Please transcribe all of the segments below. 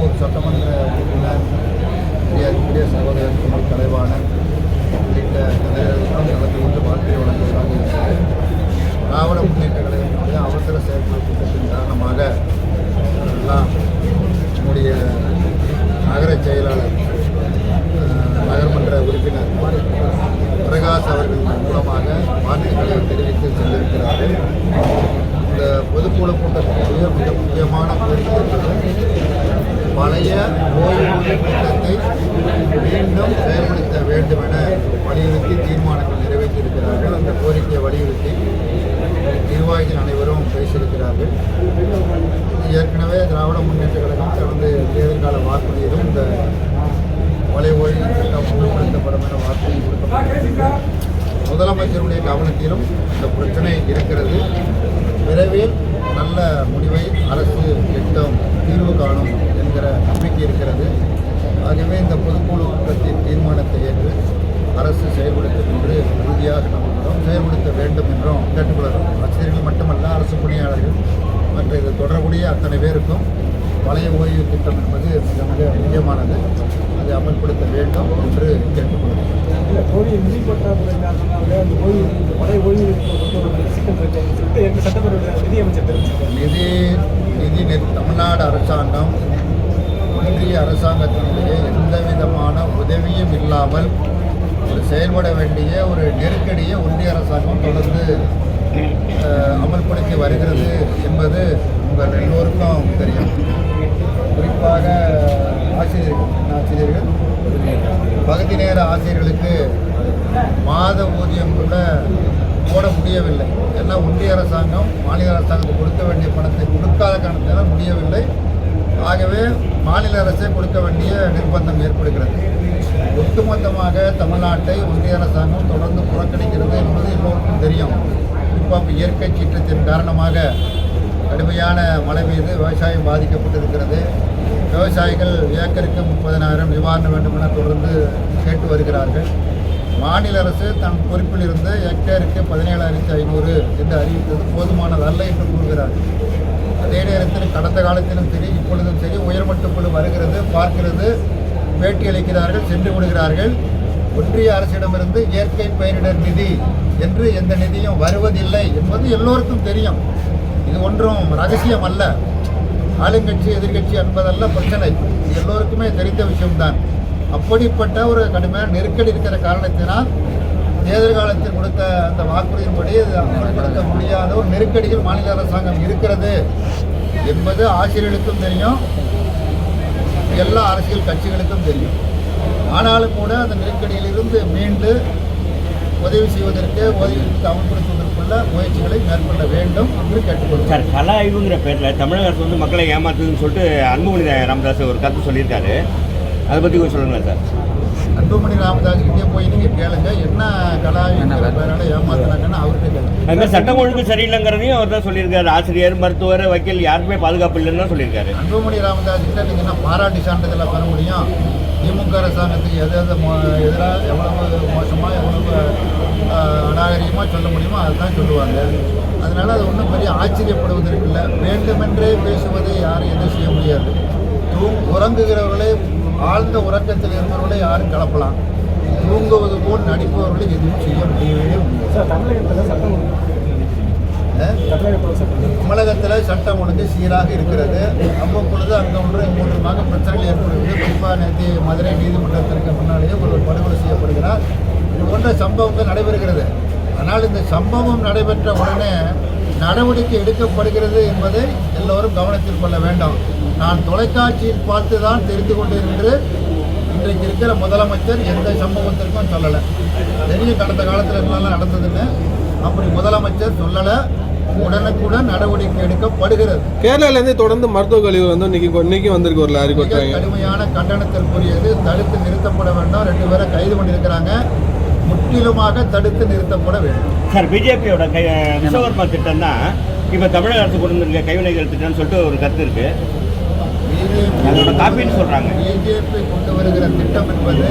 ஒரு சட்டமன்ற உறுப்பினர் மரியாதைக்குரிய சகோதரர் குமல் தலைவான உள்ளிட்ட தலைவர்களுக்கும் எனக்கு கொண்டு வாழ்க்கை வழங்குவதாக இருக்கிறது. திராவிட முன்னேற்ற கழகத்தினுடைய அவசர செயற்குழு திட்டத்தின் காரணமாக எல்லாம் நம்முடைய நகர செயலாளர் நகர்மன்ற உறுப்பினர் பிரகாஷ் அவர்களின் மூலமாக வாழ்த்துக்களை தெரிவித்து சென்றிருக்கிறார்கள். இந்த பொதுக்குழு கூட்டத்தினுடைய மிக முக்கியமான கோரிக்கை என்பது பழைய ஓய்வூதிய திட்டத்தை மீண்டும் செயல்படுத்த வேண்டும் என வலியுறுத்தி தீர்மானங்கள் நிறைவேற்றியிருக்கிறார்கள். அந்த கோரிக்கையை வலியுறுத்தி நிர்வாகிகள் அனைவரும் பேசியிருக்கிறார்கள். ஏற்கனவே திராவிட முன்னேற்ற கழகம் கடந்த தேர்தல்கால வாக்குறுதியிலும் இந்த கொலை ஓய்வு திட்டம் அமல்படுத்தப்படும் என வாக்குறுதி கொடுக்கப்பட்டிருக்கிறது. முதலமைச்சருடைய கவனத்திலும் இந்த பிரச்சனை இருக்கிறது. விரைவில் நல்ல முடிவை அரசு எட்டும் தீர்வு காணும் என்கிற நம்பிக்கை இருக்கிறது. ஆகவே இந்த பொதுக்குழு கூட்டத்தின் தீர்மானத்தை ஏற்று அரசு செயல்படுத்தும் என்று உறுதியாக நம்புகிறோம் செயல்படுத்த வேண்டும் என்றும் கேட்டுக்கொள்கிறோம். ஆசிரியர்கள் மட்டுமல்ல அரசு பணியாளர்கள் மற்ற இது தொடர்புடைய அத்தனை பேருக்கும் பழைய ஓய்வு திட்டம் என்பது மிக மிக முக்கியமானது. அதை அமல்படுத்த வேண்டும் என்று கேட்டுக்கொள்கிறோம் இல்லை ஓய்வு நிதி பற்றாக்குறை காரணமாக அந்த ஓய்வு இந்த பழைய ஓய்வு சிக்கல் இருக்குன்னு சொல்லிட்டு எங்கள் சட்டப்பேரவை நிதியமைச்சர் தெரிவிச்சிருக்காரு? நிதி நிதி தமிழ்நாடு அரசாங்கம் ஒன்றிய அரசாங்கத்தினுடைய எந்த விதமான உதவியும் இல்லாமல் ஒரு செயல்பட வேண்டிய ஒரு நெருக்கடியை ஒன்றிய அரசாங்கம் தொடர்ந்து அமல்படுத்தி வருகிறது என்பது உங்கள் எல்லோருக்கும் தெரியும். குறிப்பாக ஆசிரியர்கள் ஆசிரியர்கள். பகுதி நேர ஆசிரியர்களுக்கு மாத ஊதியம் கூட போட முடியவில்லை. ஏன்னா ஒன்றிய அரசாங்கம் மாநில அரசாங்கத்துக்கு கொடுக்க வேண்டிய பணத்தை கொடுக்காத காரணத்தினால் முடியவில்லை. ஆகவே மாநில அரசே கொடுக்க வேண்டிய நிர்பந்தம் ஏற்படுகிறது. ஒட்டுமொத்தமாக தமிழ்நாட்டை ஒன்றிய அரசாங்கம் தொடர்ந்து புறக்கணிக்கிறது என்பது எல்லோருக்கும் தெரியும். குறிப்பாக இயற்கை சீற்றத்தின் காரணமாக கடுமையான மழை மீது விவசாயம் பாதிக்கப்பட்டிருக்கிறது. விவசாயிகள் ஏக்கருக்கு முப்பதனாயிரம் நிவாரணம் வேண்டும் என தொடர்ந்து கேட்டு வருகிறார்கள். மாநில அரசு தன் பொறுப்பில் இருந்து ஹெக்டேருக்கு பதினேழாயிரத்தி ஐநூறு என்று அறிவித்தது போதுமானது அல்ல என்று கூறுகிறார்கள். அதே நேரத்தில் கடந்த காலத்திலும் சரி இப்பொழுதும் சரி உயர்மட்ட குழு வருகிறது பார்க்கிறது பேட்டி அளிக்கிறார்கள் சென்று விடுகிறார்கள். ஒன்றிய அரசிடமிருந்து இயற்கை பேரிடர் நிதி என்று எந்த நிதியும் வருவதில்லை என்பது எல்லோருக்கும் தெரியும். இது ஒன்றும் ரகசியம் அல்ல. ஆளுங்கட்சி எதிர்கட்சி என்பதல்ல பிரச்சனை. எல்லோருக்குமே தெரிந்த விஷயம்தான். அப்படிப்பட்ட ஒரு கடுமையான நெருக்கடி இருக்கிற காரணத்தினால் தேர்தல் காலத்தில் கொடுத்த அந்த வாக்குறுதியின்படி அது அமல்படுத்த முடியாத ஒரு நெருக்கடியில் மாநில அரசாங்கம் இருக்கிறது என்பது ஆசிரியர்களுக்கும் தெரியும். எல்லா அரசியல் கட்சிகளுக்கும் தெரியும். ஆனாலும் கூட அந்த நெருக்கடியிலிருந்து மீண்டு உதவி செய்வதற்கு உதவி அமல்படுத்துவதற்குள்ள முயற்சிகளை மேற்கொள்ள வேண்டும் என்று கேட்டுக்கொள்கிறேன் சார் கல ஆய்வுங்கிற பேரில் தமிழக அரசு வந்து மக்களை ஏமாத்துதுன்னு சொல்லிட்டு அன்புமணி ராமதாஸ் ஒரு கருத்து சொல்லியிருக்காரு. அதை பற்றி கொஞ்சம் சொல்லுங்களேன் சார். அன்புமணி ராமதாஸ் கிட்டே போய் நீங்க கேளுங்க என்ன கலாவிங்கிற பேரால ஏமாத்துறாங்கன்னு அவர்கிட்ட கேளுங்க. அது மாதிரி சட்டம் ஒழுங்கு சரியில்லைங்கிறதையும் அவர் தான் சொல்லியிருக்காரு. ஆசிரியர் மருத்துவர் வக்கீல் யாருக்குமே பாதுகாப்பு இல்லைன்னு தான் சொல்லியிருக்காரு. அன்புமணி ராமதாஸ் கிட்ட நீங்க என்ன பாராட்டு சான்றிதழை பெற முடியும்? திமுக அரசாங்கத்துக்கு எது எது எதிராக எவ்வளவு மோசமாக எவ்வளவு அநாகரிகமாக சொல்ல முடியுமோ அதுதான் சொல்லுவாங்க. அதனால் அது ஒன்றும் பெரிய ஆச்சரியப்படுவதற்கு இல்லை வேண்டுமென்றே பேசுவதை யாரும் எதுவும் செய்ய முடியாது. தூங் உறங்குகிறவர்களை ஆழ்ந்த உறக்கத்தில் இருந்தவர்களை யாரும் கலப்பலாம். தூங்குவது போல் நடிப்பவர்களை எதுவும் செய்ய முடியவே முடியாது. சார் தமிழகத்தில் சட்டம் ஒழுங்கு சீராக இருக்கிறது. அவ்வப்பொழுது அங்கே ஒன்று மூன்றமாக பிரச்சனைகள் ஏற்படுகிறது. குறிப்பாக நேற்று மதுரை நீதிமன்றத்திற்கு முன்னாலேயே ஒரு படுகொலை செய்யப்படுகிறார். இது போன்ற சம்பவங்கள் நடைபெறுகிறது. ஆனால் இந்த சம்பவம் நடைபெற்ற உடனே நடவடிக்கை எடுக்கப்படுகிறது என்பதை எல்லோரும் கவனத்தில் கொள்ள வேண்டும். நான் தொலைக்காட்சியில் பார்த்து தான் தெரிந்து கொண்டேன் என்று இன்றைக்கு இருக்கிற முதலமைச்சர் எந்த சம்பவத்திற்கும் சொல்லலை. தெரியும் கடந்த காலத்தில் என்னெல்லாம் நடந்ததுன்னு. அப்படி முதலமைச்சர் சொல்லலை உடனுக்குடன் நடவடிக்கை எடுக்கப்படுகிறது. கேரளாலேருந்து தொடர்ந்து மருத்துவ கழிவு வந்து இன்னைக்கு இன்னைக்கு வந்திருக்கு ஒரு லாரி கொட்டுறாங்க. கடுமையான கண்டனத்திற்குரியது தடுத்து நிறுத்தப்பட வேண்டும் ரெண்டு பேரை கைது பண்ணியிருக்கிறாங்க. முற்றிலுமாக தடுத்து நிறுத்தப்பட வேண்டும். சார் பிஜேபியோட கை விஸ்வகர்மா திட்டம் தான் இப்போ தமிழக அரசு கொண்டு கைவினைகள் திட்டம்னு சொல்லிட்டு ஒரு கருத்து இருக்கு. அதோட காப்பின்னு சொல்றாங்க. பிஜேபி கொண்டு வருகிற திட்டம் என்பது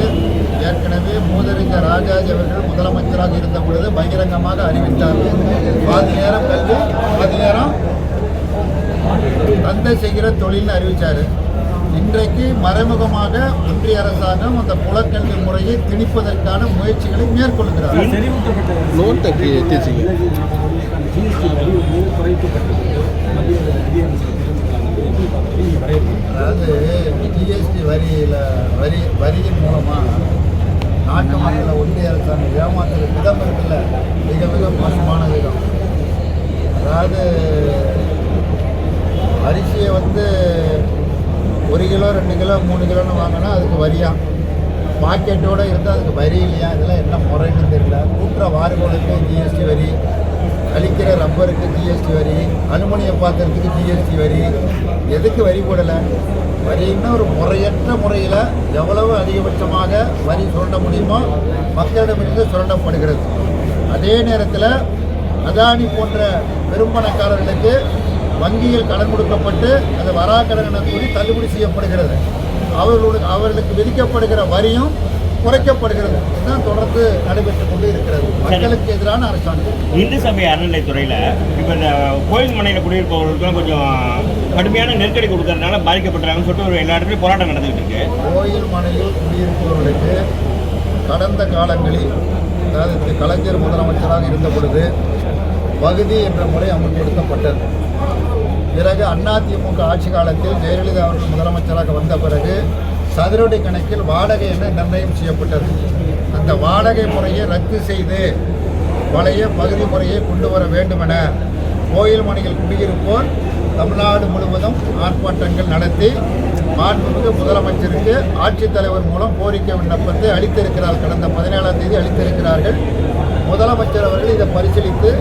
ஏற்கனவே மூதறிஞர் ராஜாஜி அவர்கள் முதலமைச்சராக இருந்த பொழுது பகிரங்கமாக அறிவித்தார்கள் பாதி நேரம் கல்வி பாதி நேரம் சந்தை செய்கிற தொழில்னு அறிவிச்சாரு. இன்றைக்கு மறைமுகமாக ஒன்றிய அரசாங்கம் அந்த புலக்கல்வி முறையை திணிப்பதற்கான முயற்சிகளை மேற்கொள்கிறார். குறைக்கப்பட்டது மத்திய நிதியமைச்சர் தெரிவிச்சிருக்காங்க எப்படி வரவேற்கிறீங்க அதாவது ஜிஎஸ்டி வரியில் வரி வரியின் மூலமாக நாட்டு மக்களை ஒன்றிய அரசாங்க ஏமாத்துற விதம் இருக்குல்ல மிக மிக மோசமான விதம். அதாவது அரிசியை வந்து ஒரு கிலோ ரெண்டு கிலோ மூணு கிலோன்னு வாங்கினா அதுக்கு வரியா? பாக்கெட்டோடு இருந்தால் அதுக்கு வரி இல்லையா? இதெல்லாம் என்ன முறைன்னு தெரியல. கூட்டுற வாரிகளுக்கு ஜிஎஸ்டி வரி அழிக்கிற ரப்பருக்கு ஜிஎஸ்டி வரி அலுமினிய பாத்திரத்துக்கு ஜிஎஸ்டி வரி எதுக்கு வரி போடலை? வரின்னா ஒரு முறையற்ற முறையில் எவ்வளவு அதிகபட்சமாக வரி சுரண்ட முடியுமோ மக்களிடமிருந்து சுரண்டப்படுகிறது. அதே நேரத்தில் அதானி போன்ற பெரும்பணக்காரர்களுக்கு வங்கியில் கடன் கொடுக்கப்பட்டு அது வராக்கடன் என கூறி தள்ளுபடி செய்யப்படுகிறது. அவர்களுடைய அவர்களுக்கு விதிக்கப்படுகிற வரியும் குறைக்கப்படுகிறது. இதுதான் தொடர்ந்து நடைபெற்றுக் கொண்டு இருக்கிறது. மக்களுக்கு எதிரான அரசாங்கம். இந்து சமய அறநிலைத்துறையில் இப்போ இந்த கோயில் மனையில் குடியிருப்பவர்களுக்குலாம் கொஞ்சம் கடுமையான நெருக்கடி கொடுக்கறதுனால பாதிக்கப்பட்டாங்கன்னு சொல்லிட்டு ஒரு எல்லா இடத்துலையும் போராட்டம் நடந்துகிட்டு இருக்கு. கோயில் மனையில் குடியிருப்பவர்களுக்கு கடந்த காலங்களில் அதாவது கலைஞர் முதலமைச்சராக இருந்த பொழுது பகுதி என்ற முறை அமல்படுத்தப்பட்டது பிறகு அதிமுக ஆட்சி காலத்தில் ஜெயலலிதா அவர்கள் முதலமைச்சராக வந்த பிறகு சதுரடி கணக்கில் வாடகை என நிர்ணயம் செய்யப்பட்டது. அந்த வாடகை முறையை ரத்து செய்து பழைய பகுதி முறையை கொண்டு வர வேண்டுமென கோயில் மணிகள் குடியிருப்போர் தமிழ்நாடு முழுவதும் ஆர்ப்பாட்டங்கள் நடத்தி மாண்புமிகு முதலமைச்சருக்கு ஆட்சித்தலைவர் மூலம் கோரிக்கை விண்ணப்பத்தை அளித்திருக்கிறார். கடந்த பதினேழாம் தேதி அளித்திருக்கிறார்கள். முதலமைச்சர் அவர்கள் இதை பரிசீலித்து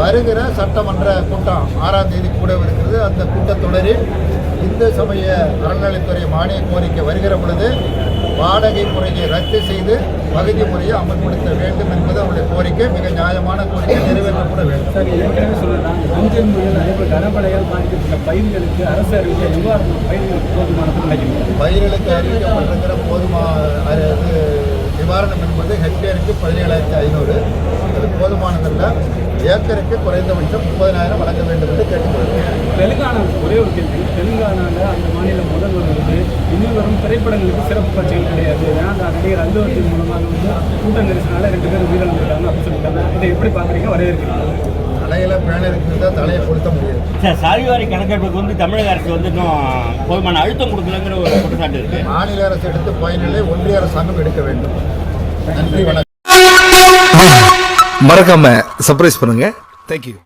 வருகிற சட்டமன்ற கூட்டம் ஆறாம் தேதி கூடவிருக்கிறது. அந்த கூட்டத்தொடரில் இந்து சமய அறநிலைத்துறை மானிய கோரிக்கை வருகிற பொழுது வாடகை முறையை ரத்து செய்து பகுதி முறையை அமல்படுத்த வேண்டும் என்பது அவருடைய கோரிக்கை. மிக நியாயமான கோரிக்கை நிறைவேற்றப்பட வேண்டும். சார் ஏற்கனவே சொல்றேன். மஞ்சள் புயல் அதே போல் கனமழையால் பாதிக்கப்பட்ட பயிர்களுக்கு அரசு அறிவிக்க நிவாரணம் பயிர்களுக்கு போதுமானது பயிர்களுக்கு அறிவிக்கப்பட்டிருக்கிற போதுமா அது நிவாரணம் என்பது ஹெக்டேருக்கு பதினேழாயிரத்தி ஐநூறு. அது போதுமானதல்ல. ஏக்கருக்கு குறைந்தபட்சம் முப்பதினாயிரம் வழங்க வேண்டும் என்று கேட்டுக்கொள்கிறேன். தெலுங்கானா ஒரே ஒரு கேள்வி. தெலுங்கானாவில் அந்த மாநில முதல்வர் வந்து இனி வரும் திரைப்படங்களுக்கு சிறப்பு காட்சிகள் கிடையாது. ஏன்னா அந்த நடிகர் அல்லு மூலமாக வந்து கூட்ட நெரிசனால ரெண்டு பேரும் உயிரிழந்திருக்காங்க அப்படின்னு சொல்லியிருக்காங்க இதை எப்படி பார்க்குறீங்க? வரவேற்கிறீங்க தலையில் பேனர் இருக்கிறதா தலையை பொருத்த முடியாது. சார் சாதிவாரி கணக்கெடுப்புக்கு வந்து தமிழக அரசு வந்து இன்னும் போதுமான அழுத்தம் கொடுக்கலங்கிற ஒரு குற்றச்சாட்டு இருக்கு. மாநில அரசு எடுத்து பயனில்லை ஒன்றிய அரசாங்கம் எடுக்க வேண்டும். நன்றி வணக்கம். மறக்காம சர்ப்ரைஸ் பண்ணுங்க. தேங்க்யூ